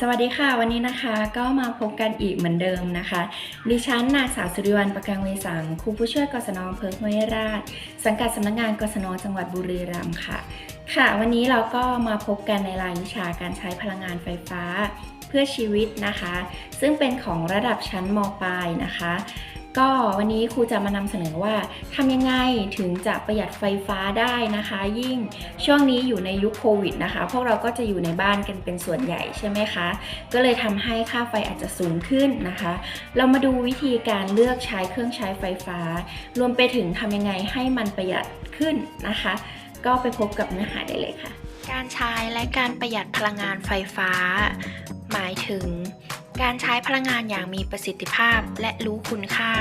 สวัสดีค่ะ วันนี้นะคะก็มาพบกันอีกเหมือนเดิมนะคะ ดิฉันนางสาวสุริวัลประกังเวสังครูผู้ช่วยกศนอำเภอห้วยราช สังกัดสำนักงานกศนจังหวัดบุรีรัมย์ค่ะ ค่ะ วันนี้เราก็มาพบกันในรายวิชาการใช้พลังงานไฟฟ้า เพื่อชีวิตนะคะ ซึ่งเป็นของระดับชั้นมปลายนะคะ ก็วันนี้ครูจะมานำเสนอว่าทำยังไงถึงจะประหยัดไฟฟ้าได้นะคะ ยิ่งช่วงนี้อยู่ในยุคโควิดนะคะ พวกเราก็จะอยู่ในบ้านกันเป็นส่วนใหญ่ใช่ไหมคะ ก็เลยทำให้ค่าไฟอาจจะสูงขึ้นนะคะ เรามาดูวิธีการเลือกใช้เครื่องใช้ไฟฟ้า รวมไปถึงทำยังไงให้มันประหยัดขึ้นนะคะ ก็ไปพบกับเนื้อหาได้เลยค่ะ การใช้และการประหยัดพลังงานไฟฟ้า หมายถึง การใช้พลังงานอย่างมีประสิทธิภาพและรู้คุณค่า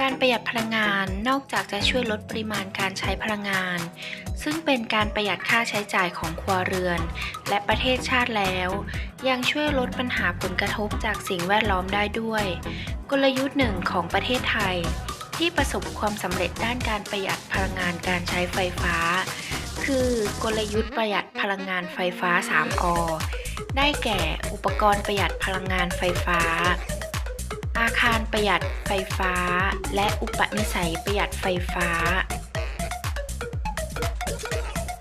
การประหยัดพลังงานนอกจากจะช่วยลดปริมาณการใช้พลังงาน ซึ่งเป็นการประหยัดค่าใช้จ่ายของครัวเรือน และประเทศชาติแล้ว ยังช่วยลดปัญหาผลกระทบจากสิ่งแวดล้อมได้ด้วย กลยุทธ์หนึ่งของประเทศไทย ที่ประสบความสำเร็จด้านการประหยัดพลังงานการใช้ไฟฟ้า คือกลยุทธ์ประหยัดพลังงานไฟฟ้า 3อ ได้แก่อุปกรณ์ประหยัดพลังงานไฟฟ้า อาคารประหยัดไฟฟ้า และอุปนิสัยประหยัดไฟฟ้า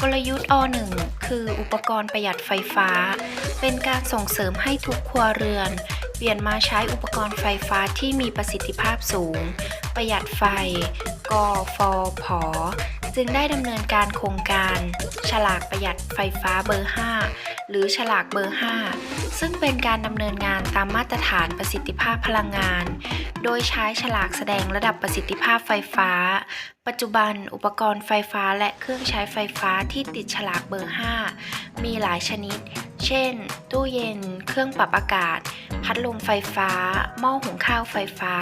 กลยุทธ์อ1คืออุปกรณ์ประหยัดไฟฟ้า เป็นการส่งเสริมให้ทุกครัวเรือน เปลี่ยนมาใช้อุปกรณ์ไฟฟ้าที่มีประสิทธิภาพสูง ประหยัดไฟ กฟผจึงได้ดำเนินการโครงการ ฉลากประหยัดไฟฟ้าเบอร์ 5 หรือฉลากเบอร์ 5 ซึ่งเป็นการดำเนินงานตามมาตรฐานประสิทธิภาพพลังงาน โดยใช้ฉลากแสดงระดับประสิทธิภาพไฟฟ้า ปัจจุบันอุปกรณ์ไฟฟ้าและเครื่องใช้ไฟฟ้าที่ติดฉลากเบอร์ 5 มีหลายชนิด เช่น ตู้เย็น เครื่องปรับอากาศ พัดลมไฟฟ้า หม้อหุงข้าวไฟฟ้า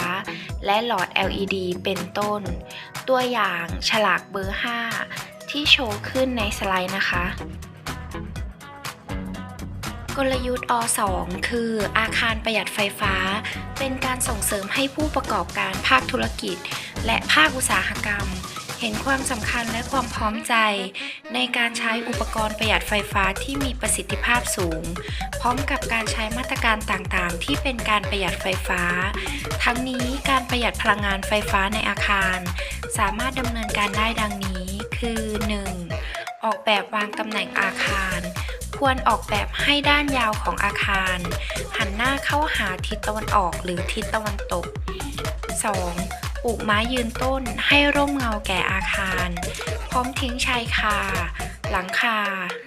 และหลอด LED เป็นต้น ตัวอย่างฉลากเบอร์ 5 ที่โชว์ขึ้นในสไลด์นะคะ ลยุทธ์อ2คือ อาคารประหยัดไฟฟ้า เป็นการส่งเสริมให้ผู้ประกอบการภาคธุรกิจ และภาคอุตสาหกรรม เห็นความสำคัญและความพร้อมใจ ในการใช้อุปกรณ์ประหยัดไฟฟ้าที่มีประสิทธิภาพสูง พร้อมกับการใช้มาตรการต่างๆ ที่เป็นการประหยัดไฟฟ้า ทั้งนี้การประหยัดพลังงานไฟฟ้าในอาคาร สามารถดำเนินการได้ดังนี้ คือ 1. ออกแบบวางตำแหน่งอาคาร ควรออกแบบให้ด้านยาวของอาคาร หันหน้าเข้าหาทิศตะวันออกหรือทิศตะวันตก 2. ปลูกไม้ยืนต้นให้ร่มเงาแก่อาคาร พร้อมทิ้งชายคา หลังคา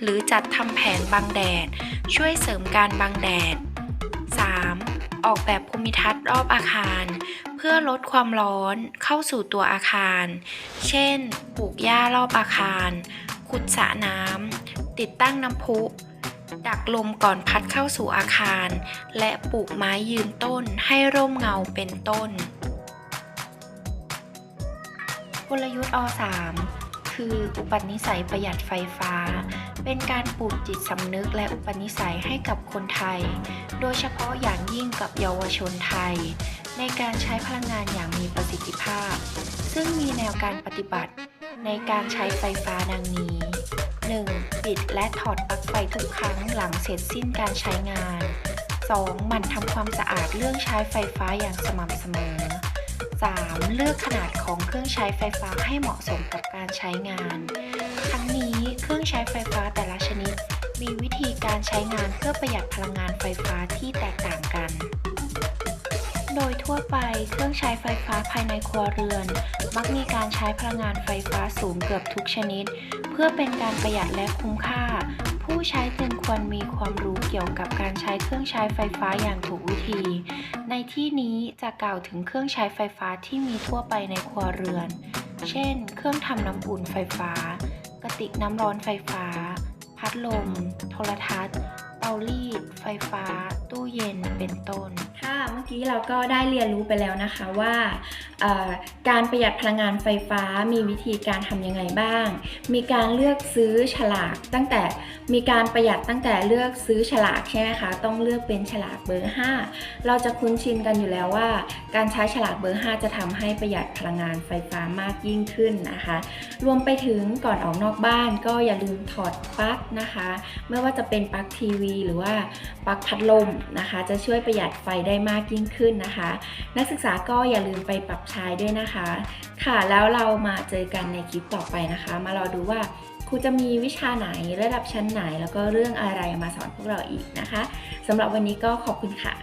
หรือจัดทำแผนบังแดด ช่วยเสริมการบังแดด 3. ออกแบบภูมิทัศน์รอบอาคาร เพื่อลดความร้อนเข้าสู่ตัวอาคาร เช่น ปลูกหญ้ารอบอาคาร ขุดสระน้ำ ติดตั้งน้ำพุ ดักลมก่อนพัดเข้าสู่อาคาร และปลูกไม้ยืนต้นให้ร่มเงาเป็นต้น กลยุทธ์อ3คืออุปนิสัยประหยัดไฟฟ้า เป็นการปลูกจิตสำนึกและอุปนิสัยให้กับคนไทย โดยเฉพาะอย่างยิ่งกับเยาวชนไทย ในการใช้พลังงานอย่างมีประสิทธิภาพ ซึ่งมีแนวการปฏิบัติในการใช้ไฟฟ้าดังนี้ 1. ปิดและถอดปลั๊กไฟทุกครั้งหลังเสร็จสิ้นการใช้งาน 2. หมั่นทำความสะอาดเรื่องใช้ไฟฟ้าอย่างสม่ำเสมอ 3. เลือกขนาดของเครื่องใช้ไฟฟ้าให้เหมาะสมกับการใช้งาน ทั้งนี้เครื่องใช้ไฟฟ้าแต่ละชนิด มีวิธีการใช้งานเพื่อประหยัดพลังงานไฟฟ้าที่แตกต่างกัน โดยทั่วไปเครื่องใช้ไฟฟ้าภายในครัวเรือน มักมีการใช้พลังงานไฟฟ้าสูงเกือบทุกชนิด เพื่อเป็นการประหยัดและคุ้มค่า ผู้ใช้จึงควรมีความรู้เกี่ยวกับการใช้เครื่องใช้ไฟฟ้าอย่างถูกวิธี ในที่นี้จะกล่าวถึงเครื่องใช้ไฟฟ้าที่มีทั่วไปในครัวเรือน เช่น เครื่องทำน้ำอุ่นไฟฟ้า กระติกน้ำร้อนไฟฟ้า พัดลม โทรทัศน์ รีด ไฟฟ้า ตู้เย็นเป็นต้น ค่ะ เมื่อกี้เราก็ได้เรียนรู้ไปแล้วนะคะว่าการประหยัดพลังงานไฟฟ้ามีวิธีการทำยังไงบ้าง มีการเลือกซื้อฉลากตั้งแต่มีการประหยัดตั้งแต่เลือกซื้อฉลากใช่ไหมคะ ต้องเลือกเป็นฉลากเบอร์ 5 เราจะคุ้นชินกันอยู่แล้วว่า การใช้ฉลากเบอร์ 5 จะทำให้ประหยัดพลังงานไฟฟ้ามากยิ่งขึ้นนะคะ รวมไปถึงก่อนออกนอกบ้านก็อย่าลืมถอดปลั๊กนะคะ ไม่ว่าจะเป็นปลั๊กทีวีหรือว่าปลั๊กพัดลมนะคะ จะช่วยประหยัดไฟได้มากยิ่งขึ้นนะคะ นักศึกษาก็อย่าลืมไปปรับใช้ด้วยนะคะ ค่ะแล้วเรามาเจอกันในคลิปต่อไปนะคะ มารอดูว่าครูจะมีวิชาไหนระดับชั้นไหน แล้วก็เรื่องอะไรมาสอนพวกเราอีกนะคะสำหรับวันนี้ก็ขอบคุณค่ะ